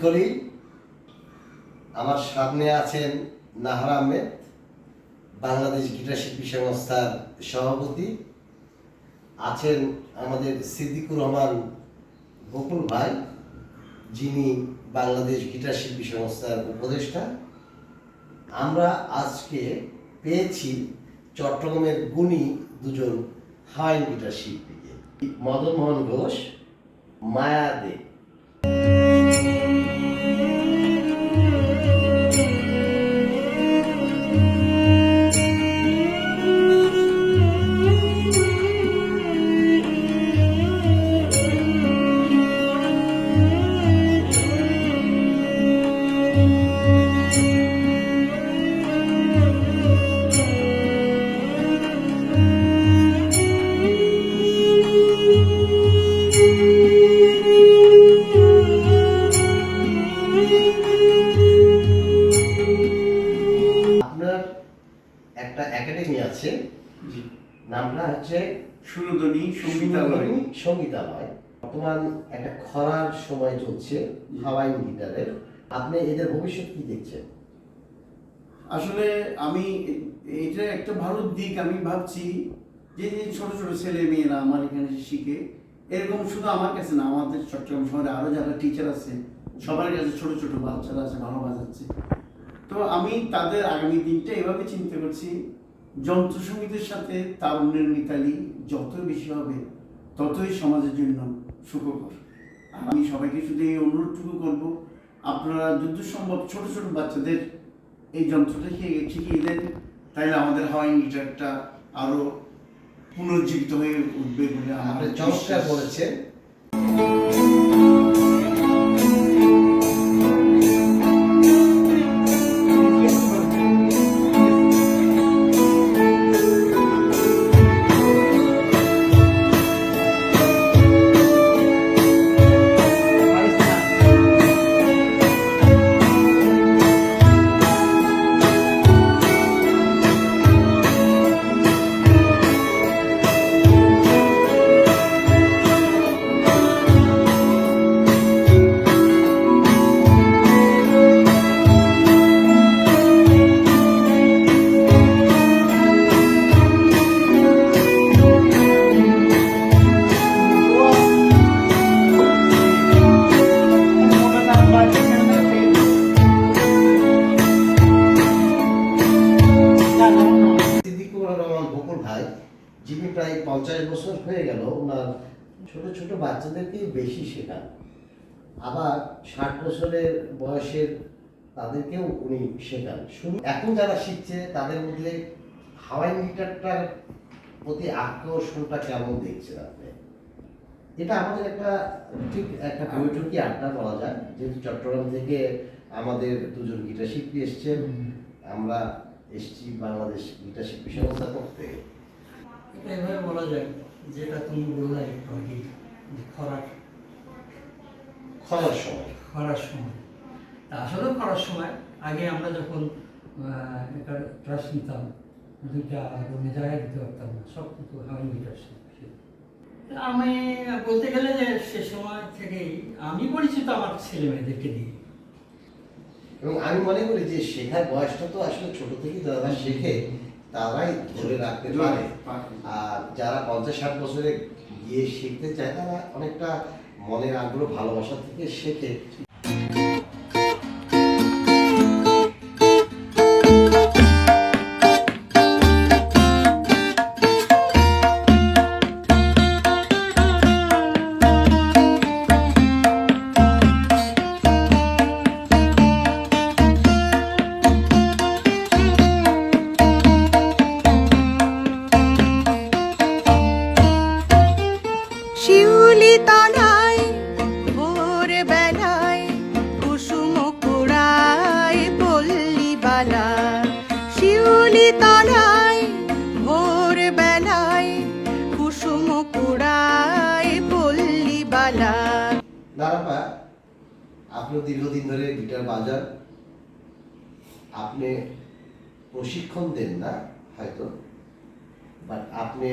খলিল আমার সামনে আছেন নাহার আহমেদ, বাংলাদেশ গিটার শিল্পী সংস্থার সভাপতি। আছেন আমাদের সিদ্দিকুর রহমান বকুল ভাই, যিনি বাংলাদেশ গিটার শিল্পী সংস্থার উপদেষ্টা। আমরা আজকে পেয়েছি চট্টগ্রামের গুণী দুজন হাওয়াইন গিটার শিল্পীকে। মদন মোহন ঘোষ, মায়া দে। আপনার একটা একাডেমি আছে। নামটা হচ্ছে সুরধ্বনি সঙ্গীতালয়। সঙ্গীতালয়। বর্তমান একটা খরার সময় চলছে হাওয়াইন গিটারের। আপনি এদের ভবিষ্যৎ কি দেখছেন? আসলে আমি এটা একটা ভালো দিক আমি ভাবছি যে যে ছোট ছোট ছেলে মেয়েরা আমার এখানে শিখে এরকম শুধু আমার কাছে না আমাদের চট্টগ্রাম শহরে আরও যারা টিচার আছে সবার কাছে ছোট ছোট বাচ্চারা আছে ভালো বাজাচ্ছে তো আমি তাদের আগামী দিনটা এভাবে চিন্তা করছি যন্ত্রসঙ্গীতের সাথে তারুণ্যের মিতালি যত বেশি হবে ততই সমাজের জন্য সুখকর। আর আমি সবাইকে শুধু এই অনুরোধটুকু করব আপনারা যত সম্ভব ছোট ছোট বাচ্চাদের এই যন্ত্রটা শিখিয়ে শিখিয়ে দেন তাহলে আমাদের হাওয়াই গিটারটা আরও পুনর্জীবিত হয়ে উঠবে বলে আপনি চমৎকার বিশ্বাস। যিনি প্রায় পঞ্চাশ বছর হয়ে গেল ওনার ছোট ছোট বাচ্চাদেরকে বেশি শেখান। আবার ষাট বছরের বয়সের তাদেরকেও উনি শেখান। শুরু এখন যারা শিখছে তাদের মধ্যে হাওয়াইন গিটারটার প্রতি আকর্ষণটা কেমন দেখছেন আপনি? এটা আমাদের একটা ঠিক একটা বৈঠকি আড্ডা বলা যায়। যেহেতু চট্টগ্রাম থেকে আমাদের দুজন গিটার শিল্পী এসছেন আমরা এসছি বাংলাদেশ গিটার শিল্পী সংস্থা করতে। এভাবে বলা যায় যেটা তুমি বললে একটু আগে খরার খরার সময়। খরার সময়। তা আসলে খরার সময় আগে আমরা যখন একটা ক্লাস নিতাম দুইটা রুমে জায়গা দিতে পারতাম না সব কিছু হাওয়াই গিটার আমি বলতে গেলে যে সে সময় থেকেই আমি পরিচিত আমার ছেলে মেয়েদেরকে দিয়ে এবং আমি মনে করি যে শেখার বয়সটা তো আসলে ছোট থেকেই যারা শেখে। তারাই ধরে রাখতে পারে। আর যারা পঞ্চাশ ষাট বছরে গিয়ে শিখতে চায় তারা অনেকটা মনের আগ্রহ ভালোবাসা থেকে শেখে। আপনি দীর্ঘদিন ধরে গিটার বাজান। আপনি প্রশিক্ষণ দেন না, হয়তো। বাট আপনি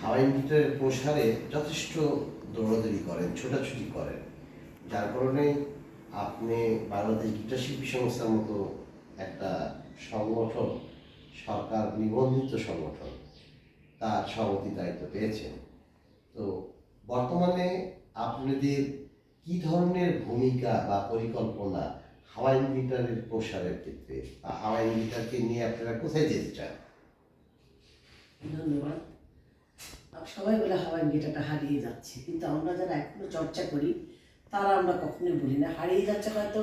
হাওয়াইন গিটারের প্রসারে যথেষ্ট দৌড়াদৌড়ি করেন, ছোটাছুটি করেন। যার কারণে আপনি বাংলাদেশ গিটার শিল্পী সংস্থার মতো একটা সংগঠন, সরকার নিবন্ধিত সংগঠন, তার সভাপতি দায়িত্ব পেয়েছেন। তো বর্তমানে আপনাদের কি ধরনের ভূমিকা বা পরিকল্পনা হাওয়াইন গিটারের প্রসারের ক্ষেত্রে বা হাওয়াইন গিটারকে নিয়ে আপনারা কোথায় যেতে চান? ধন্যবাদ। সবাই বলে হাওয়াই গিটারটা হারিয়ে যাচ্ছে, কিন্তু আমরা যারা এখনও চর্চা করি, তারা আমরা কখনোই বলি না। হারিয়ে যাচ্ছে হয়তো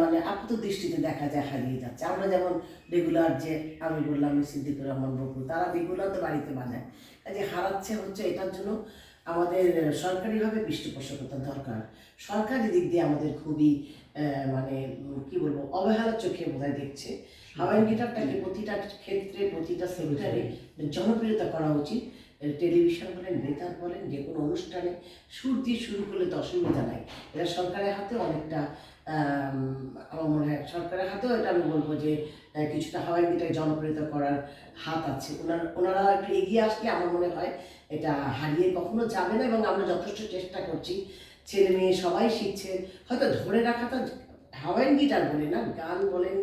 মানে আপাত দৃষ্টিতে দেখা যায় হারিয়ে যাচ্ছে। আমরা যেমন রেগুলার যে আমি বললাম, সিদ্দিকুর রহমান বকুল তারা রেগুলার তো বাড়িতে বাজায়। কাজে হারাচ্ছে হচ্ছে এটার জন্য আমাদের সরকারিভাবে পৃষ্ঠপোষকতা দরকার। সরকারি দিক দিয়ে আমাদের খুবই মানে কি বলব অবহেলার চোখে বোধহয় দেখছে। হাওয়াইন গিটারটাকে প্রতিটা ক্ষেত্রে প্রতিটা সেক্টরে জনপ্রিয়তা করা উচিত। টেলিভিশন বলেন বেতার বলেন যে কোনো অনুষ্ঠানে সুর দিয়ে শুরু করলে তো অসুবিধা নাই। এটা সরকারের হাতে অনেকটা আমার মনে হয় সরকারের হাতেও এটা আমি বলব যে কিছুটা হাওয়াই গিটার জনপ্রিয়তা করার হাত আছে। ওনার ওনারা একটু এগিয়ে আসলে আমার মনে হয় এটা হারিয়ে কখনো যাবে না এবং আমরা যথেষ্ট চেষ্টা করছি। ছেলে মেয়ে সবাই শিখছে। হয়তো ধরে রাখাটা হাওয়াইন গিটার বলে না, গান বলেন,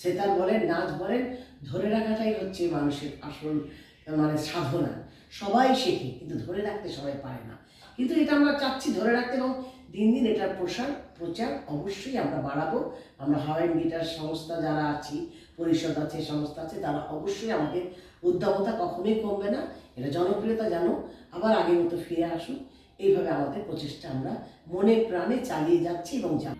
সেতার বলেন, নাচ বলেন, ধরে রাখাটাই হচ্ছে মানুষের আসল মানে সাধনা। সবাই শেখে, কিন্তু ধরে রাখতে সবাই পারে না। কিন্তু এটা আমরা চাচ্ছি ধরে রাখতে এবং দিন দিন এটার প্রসার প্রচার অবশ্যই আমরা বাড়াবো। আমরা হাওয়াই গিটার সংস্থা যারা আছি, পরিষদ আছে, সংস্থা আছে, তারা অবশ্যই আমাদের উদ্যমতা কখনোই কমবে না। এটা জনপ্রিয়তা জানো। আবার আগের মতো ফিরে আসুক এইভাবে আমাদের প্রচেষ্টা আমরা মনে প্রাণে চালিয়ে যাচ্ছি এবং যাব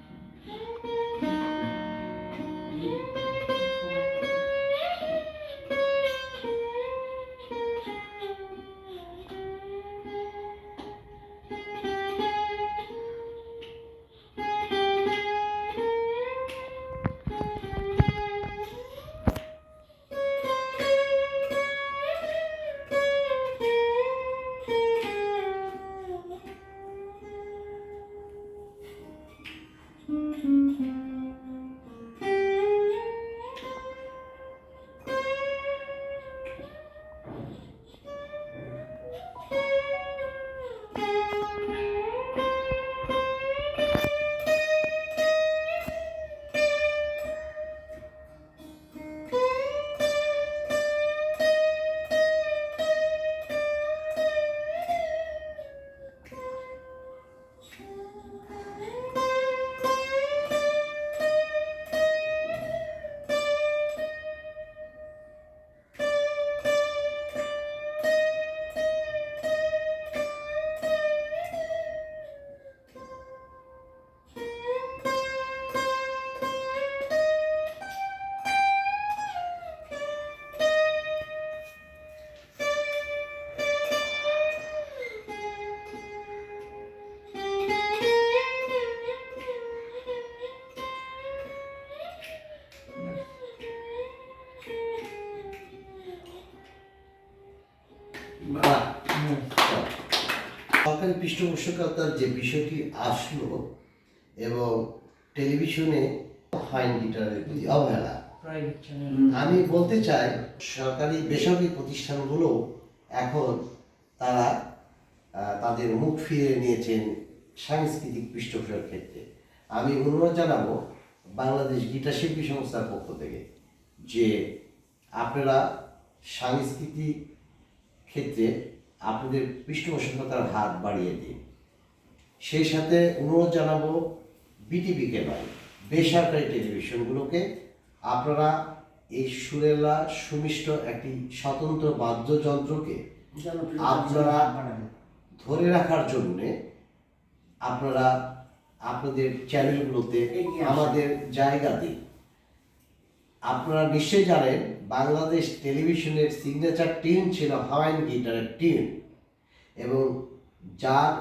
সরকারি পৃষ্ঠপোষকতার যে বিষয়টি আসলো এবং টেলিভিশনে ফাইন গিটারের প্রতি অবহেলা আমি বলতে চাই সরকারি বেসরকারি প্রতিষ্ঠানগুলো এখন তারা তাদের মুখ ফিরে নিয়েছেন সাংস্কৃতিক পৃষ্ঠপোষকের ক্ষেত্রে। আমি অনুরোধ জানাব বাংলাদেশ গীতা শিল্পী সংস্থার পক্ষ থেকে যে আপনারা সাংস্কৃতিক ক্ষেত্রে আপনাদের পৃষ্ঠপোষকতার হাত বাড়িয়ে দিন সেই সাথে অনুরোধ জানাব বিটিভিকে নয় বেসরকারি টেলিভিশনগুলোকে আপনারা এই সুরেলা সুমিষ্ট একটি স্বতন্ত্র বাদ্যযন্ত্রকে আপনারা ধরে রাখার জন্যে আপনারা আপনাদের চ্যানেলগুলোতে আমাদের জায়গা দিন আপনারা নিশ্চয়ই জানেন বাংলাদেশ টেলিভিশনের সিগনেচার টিম ছিল হাওয়াইন গিটারের টিম এবং যার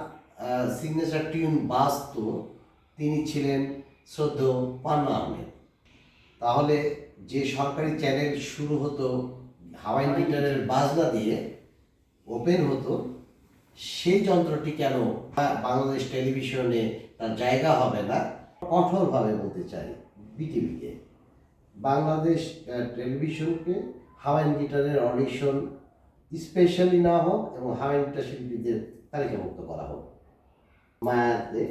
সিগনেচার টিউন বাজত তিনি ছিলেন শ্রদ্ধ পান্না আহমেদ তাহলে যে সরকারি চ্যানেল শুরু হতো হাওয়াইন গিটারের বাজনা দিয়ে ওপেন হতো সেই যন্ত্রটি কেন বাংলাদেশ টেলিভিশনে তার জায়গা হবে না? কঠোরভাবে বলতে চাই বিটিভিকে বাংলাদেশ টেলিভিশনকে হাওয়াইন গিটারের অডিশন স্পেশালি না হোক এবং হাওয়াইন গিটার শিল্পীদের তালিকাভুক্ত করা হোক। মায়াতে,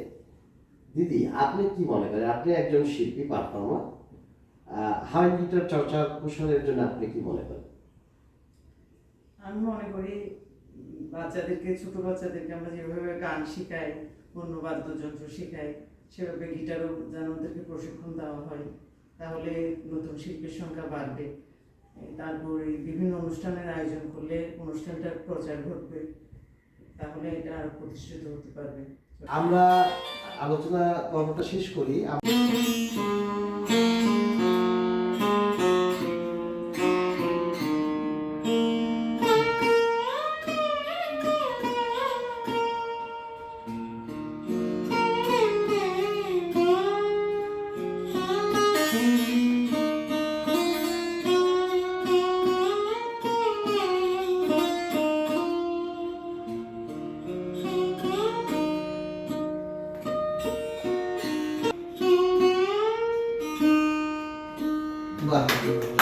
দিদি, আপনি কি মনে করেন? আপনি একজন শিল্পী, পারফর্মার হাওয়াই গিটার চর্চা প্রসারের জন্য আপনি কি মনে করেন? আমি মনে করি বাচ্চাদেরকে, ছোট বাচ্চাদেরকে আমরা যেভাবে গান শেখাই, অন্য বাদ্যযন্ত্র শেখাই, সেভাবে গিটারও যেন ওদেরকে প্রশিক্ষণ দেওয়া হয়। তাহলে নতুন শিল্পীর সংখ্যা বাড়বে। তারপর বিভিন্ন অনুষ্ঠানের আয়োজন করলে অনুষ্ঠানটার প্রচার ঘটবে, তাহলে এটা আরও প্রতিষ্ঠিত হতে পারবে। আমরা আলোচনা পর্বটা শেষ করি। ഉദാഹരണം